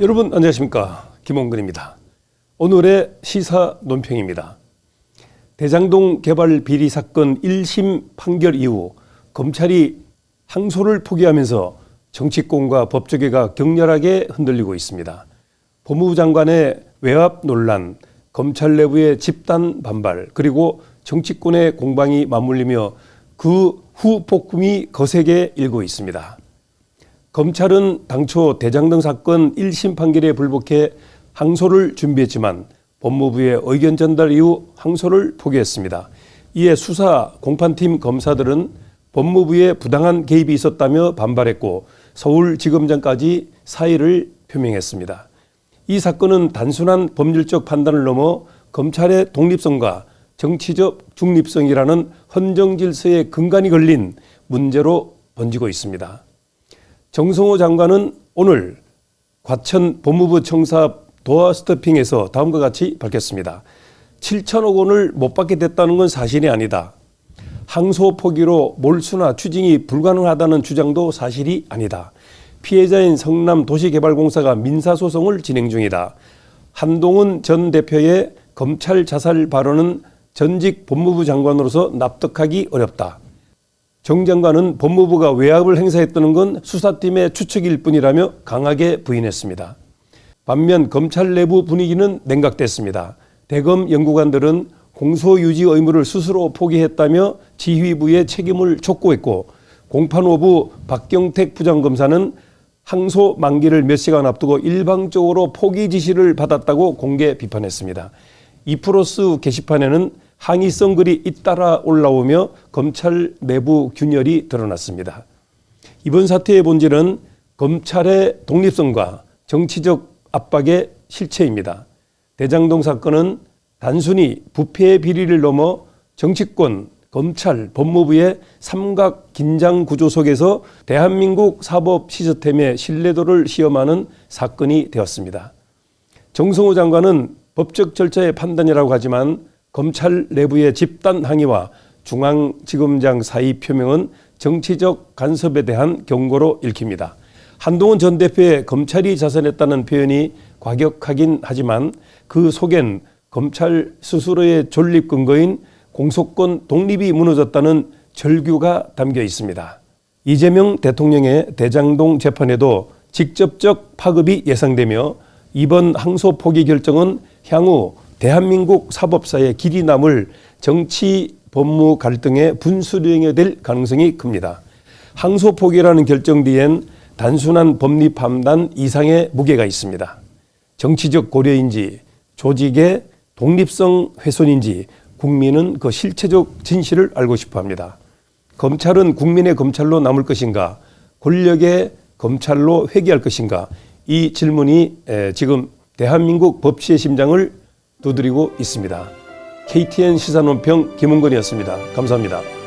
여러분 안녕하십니까 김홍근입니다. 오늘의 시사 논평입니다. 대장동 개발 비리 사건 1심 판결 이후 검찰이 항소를 포기하면서 정치권과 법조계가 격렬하게 흔들리고 있습니다. 법무부 장관의 외압 논란, 검찰 내부의 집단 반발, 그리고 정치권의 공방이 맞물리며 그 후 폭풍이 거세게 일고 있습니다. 검찰은 당초 대장동 사건 1심 판결에 불복해 항소를 준비했지만 법무부의 의견 전달 이후 항소를 포기했습니다. 이에 수사 공판팀 검사들은 법무부의 부당한 개입이 있었다며 반발했고 서울지검장까지 사의를 표명했습니다. 이 사건은 단순한 법률적 판단을 넘어 검찰의 독립성과 정치적 중립성이라는 헌정 질서의 근간이 걸린 문제로 번지고 있습니다. 정성호 장관은 오늘 과천 법무부 청사 도어 스토핑에서 다음과 같이 밝혔습니다. 7천억 원을 못 받게 됐다는 건 사실이 아니다. 항소 포기로 몰수나 추징이 불가능하다는 주장도 사실이 아니다. 피해자인 성남도시개발공사가 민사소송을 진행 중이다. 한동훈 전 대표의 검찰 자살 발언은 전직 법무부 장관으로서 납득하기 어렵다. 정 장관은 법무부가 외압을 행사했다는 건 수사팀의 추측일 뿐이라며 강하게 부인했습니다. 반면 검찰 내부 분위기는 냉각됐습니다. 대검 연구관들은 공소 유지 의무를 스스로 포기했다며 지휘부의 책임을 촉구했고 공판호부 박경택 부장검사는 항소 만기를 몇 시간 앞두고 일방적으로 포기 지시를 받았다고 공개 비판했습니다. 이프로스 게시판에는 항의성 글이 잇따라 올라오며 검찰 내부 균열이 드러났습니다. 이번 사태의 본질은 검찰의 독립성과 정치적 압박의 실체입니다. 대장동 사건은 단순히 부패의 비리를 넘어 정치권, 검찰, 법무부의 삼각 긴장 구조 속에서 대한민국 사법 시스템의 신뢰도를 시험하는 사건이 되었습니다. 정성호 장관은 법적 절차의 판단이라고 하지만 검찰 내부의 집단 항의와 중앙지검장 사의 표명은 정치적 간섭에 대한 경고로 읽힙니다. 한동훈 전 대표의 검찰이 자선했다는 표현이 과격하긴 하지만 그 속엔 검찰 스스로의 존립 근거인 공소권 독립이 무너졌다는 절규가 담겨 있습니다. 이재명 대통령의 대장동 재판에도 직접적 파급이 예상되며 이번 항소 포기 결정은 향후 대한민국 사법사의 길이 남을 정치 법무 갈등의 분수령이 될 가능성이 큽니다. 항소 포기라는 결정 뒤엔 단순한 법리 판단 이상의 무게가 있습니다. 정치적 고려인지 조직의 독립성 훼손인지 국민은 그 실체적 진실을 알고 싶어 합니다. 검찰은 국민의 검찰로 남을 것인가, 권력의 검찰로 회귀할 것인가, 이 질문이 지금 대한민국 법치의 심장을 두드리고 있습니다. KTN 시사논평 김은건이었습니다. 감사합니다.